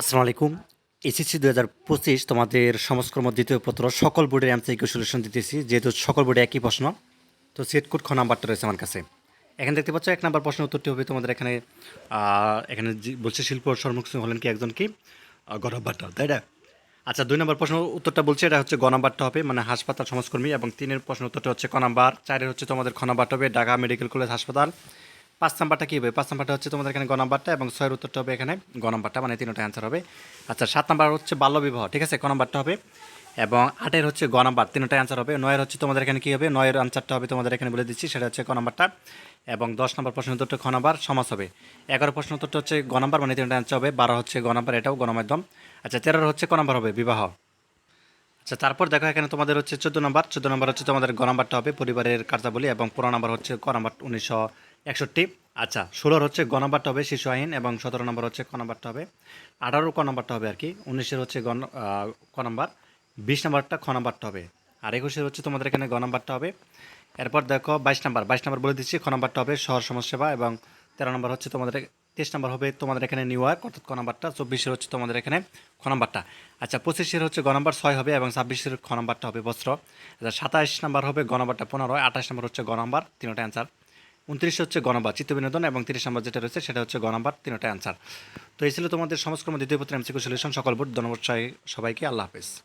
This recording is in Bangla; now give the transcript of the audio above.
আসসালামু আলাইকুম। এসএসসি দু হাজার পঁচিশ তোমাদের সমাজকর্ম দ্বিতীয় পত্র সকল বোর্ডের এমসিকিউ সলিউশন দিতেছি, যেহেতু সকল বোর্ডে একই প্রশ্ন, তো সেট কোড খ নাম্বারটা রয়েছে আমার কাছে। এখানে দেখতে পাচ্ছ, এক নাম্বার প্রশ্ন উত্তরটি হবে তোমাদের এখানে এখানে বলছে, শিল্প সম্মুখীন হলেন কি একজন কি? গণবারটা তাই না? আচ্ছা দুই নম্বর প্রশ্ন উত্তরটা বলছে, এটা হচ্ছে গ নাম্বারটা হবে মানে হাসপাতাল সমাজকর্মী, এবং তিনের প্রশ্ন উত্তরটা হচ্ছে ক নাম্বার, চারের হচ্ছে তোমাদের খ নাম্বারটা হবে ঢাকা মেডিকেল কলেজ হাসপাতাল পাঁচ নাম্বারটা কী হবে? পাঁচ নাম্বারটা হচ্ছে তোমাদের এখানে গ নাম্বারটা এবং ছয়ের উত্তরটা হবে এখানে গ নাম্বারটা মানে তিনটা অ্যান্সার হবে। আচ্ছা সাত নাম্বার হচ্ছে বাল্যবিবাহ ঠিক আছে? ক নাম্বারটা হবে? এবং আটের হচ্ছে গ নাম্বার, তিনটা অ্যান্সার হবে। নয়ের হচ্ছে তোমাদের এখানে কী হবে? নয়ের অ্যান্সারটা হবে তোমাদের এখানে বলে দিচ্ছি, সেটা হচ্ছে ক নাম্বারটা। এবং দশ নম্বর প্রশ্ন উত্তরটা খ নাম্বার সমাজ হবে। এগারো প্রশ্ন উত্তরটা হচ্ছে গ নাম্বার মানে তিনটা অ্যান্সার হবে। বারো হচ্ছে গ নাম্বার, এটাও গণমাধ্যম আচ্ছা তেরোর হচ্ছে ক নাম্বার হবে? বিবাহ। আচ্ছা তারপর দেখো এখানে তোমাদের হচ্ছে চোদ্দ নম্বর। চোদ্দ নম্বর হচ্ছে তোমাদের গ নাম্বারটা হবে, পরিবারের কার্যাবলী এবং পনেরো নম্বর হচ্ছে ক নাম্বার, উনিশশো একষট্টি। আচ্ছা ষোলোর হচ্ছে গ নাম্বারটা হবে শিশু আইন এবং সতেরো নম্বর হচ্ছে ক নাম্বারটা হবে। আঠারো ক নাম্বারটা হবে আর কি, উনিশের হচ্ছে গ ন- ক নাম্বার, বিশ নাম্বারটা খ নাম্বারটা হবে। আর একুশের হচ্ছে তোমাদের এখানে গ নাম্বারটা হবে। এরপর দেখো বাইশ নাম্বার বাইশ নাম্বার বলে দিচ্ছি, খ নাম্বারটা হবে শহর সমাজসেবা এবং তেরো নম্বর হচ্ছে তোমাদের তেইশ নাম্বার হবে তোমাদের এখানে নিউ ইয়র্ক, অর্থাৎ ক নাম্বারটা, চব্বিশের হচ্ছে তোমাদের এখানে খ নাম্বারটা। আচ্ছা পঁচিশের হচ্ছে গ নাম্বার ছয় হবে এবং ছাব্বিশের খ নাম্বারটা হবে বস্ত্র। আচ্ছা সাতাশ নাম্বার হবে গ নাম্বারটা পনেরো, আঠাশ নাম্বার হচ্ছে গ নাম্বার, তিনটা অ্যান্সার। উনত্রিশ হচ্ছে গণবাদ, চিত্ত বিনোদন এবং তিরিশ নম্বর যেটা রয়েছে সেটা হচ্ছে গণবাদ তিনটা অ্যান্সার তো এই ছিল তোমাদের সমাজকর্ম, দ্বিতীয় পত্র এমসিকিউ সলিউশন সকল বোর্ড ধন্যবাদ সবাই- সবাইকে, আল্লাহ হাফেজ।